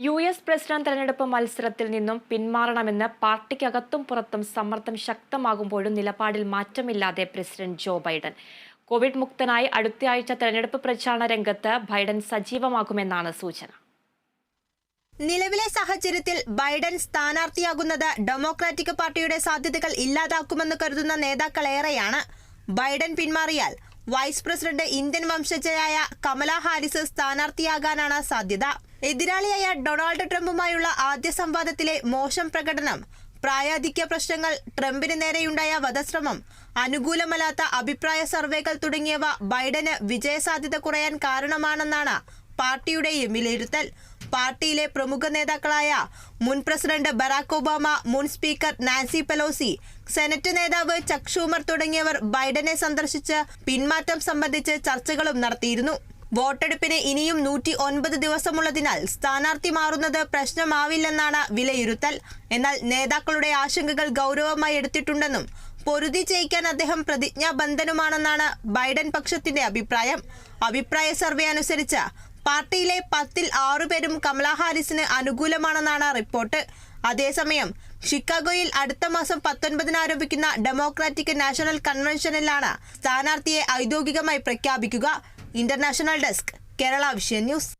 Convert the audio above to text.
U S president തെരഞ്ഞെടുപ്പ് മത്സരത്തിൽ നിന്നും പിന്മാറണമെന്ന് പാർട്ടിക്കകത്തും പുറത്തും സമ്മർദ്ദം ശക്തമാകുമ്പോഴും നിലപാടിൽ മാറ്റമില്ലാതെ പ്രസിഡന്റ് ജോ ബൈഡൻ. കോവിഡ് മുക്തനായി അടുത്തയാഴ്ച തെരഞ്ഞെടുപ്പ് പ്രചാരണ രംഗത്ത് ബൈഡൻ സജീവമാകുമെന്നാണ് സൂചന. നിലവിലെ സാഹചര്യത്തിൽ ബൈഡൻ സ്ഥാനാർത്ഥിയാകുന്നത് ഡെമോക്രാറ്റിക് പാർട്ടിയുടെ സാധ്യതകൾ ഇല്ലാതാക്കുമെന്ന് കരുതുന്ന നേതാക്കളേറെയാണ്. ബൈഡൻ പിന്മാറിയാൽ വൈസ് പ്രസിഡന്റ് ഇന്ത്യൻ വംശജയായ കമല ഹാരിസ് സ്ഥാനാർത്ഥിയാകാനാണ് സാധ്യത. എതിരാളിയായ ഡൊണാൾഡ് ട്രംപുമായുള്ള ആദ്യ സംവാദത്തിലെ മോശം പ്രകടനം പ്രായാധിക്യ പ്രശ്നങ്ങൾ ട്രംപിന് നേരെയുണ്ടായ വധശ്രമം അനുകൂലമല്ലാത്ത അഭിപ്രായ സർവേകൾ തുടങ്ങിയവ ബൈഡന് വിജയസാധ്യത കുറയാൻ കാരണമാണെന്നാണ് പാർട്ടിയുടെയും വിലയിരുത്തൽ പാർട്ടിയിലെ പ്രമുഖ നേതാക്കളായ മുൻ പ്രസിഡന്റ് ബറാക് ഒബാമ മുൻ സ്പീക്കർ നാൻസി പെലോസി സെനറ്റ് നേതാവ് ചക് ഷൂമർ തുടങ്ങിയവർ ബൈഡനെ സന്ദർശിച്ച് പിന്മാറ്റം സംബന്ധിച്ച് ചർച്ചകളും നടത്തിയിരുന്നു. വോട്ടെടുപ്പിന് ഇനിയും നൂറ്റി ഒൻപത് ദിവസമുള്ളതിനാൽ സ്ഥാനാർത്ഥി മാറുന്നത് പ്രശ്നമാവില്ലെന്നാണ് വിലയിരുത്തൽ. എന്നാൽ നേതാക്കളുടെ ആശങ്കകൾ ഗൗരവമായി എടുത്തിട്ടുണ്ടെന്നും പൊരുതി ജയിക്കാൻ അദ്ദേഹം പ്രതിജ്ഞാബന്ധനുമാണെന്നാണ് ബൈഡൻ പക്ഷത്തിന്റെ അഭിപ്രായം. അഭിപ്രായ സർവേ അനുസരിച്ച് പാർട്ടിയിലെ പത്തിൽ ആറുപേരും കമലാ ഹാരിസിന് അനുകൂലമാണെന്നാണ് റിപ്പോർട്ട്. അതേസമയം ഷിക്കാഗോയിൽ അടുത്ത മാസം പത്തൊൻപതിന് ആരംഭിക്കുന്ന ഡെമോക്രാറ്റിക് നാഷണൽ കൺവെൻഷനിലാണ് സ്ഥാനാർത്ഥിയെ ഔദ്യോഗികമായി പ്രഖ്യാപിക്കുക. International desk Kerala vision news.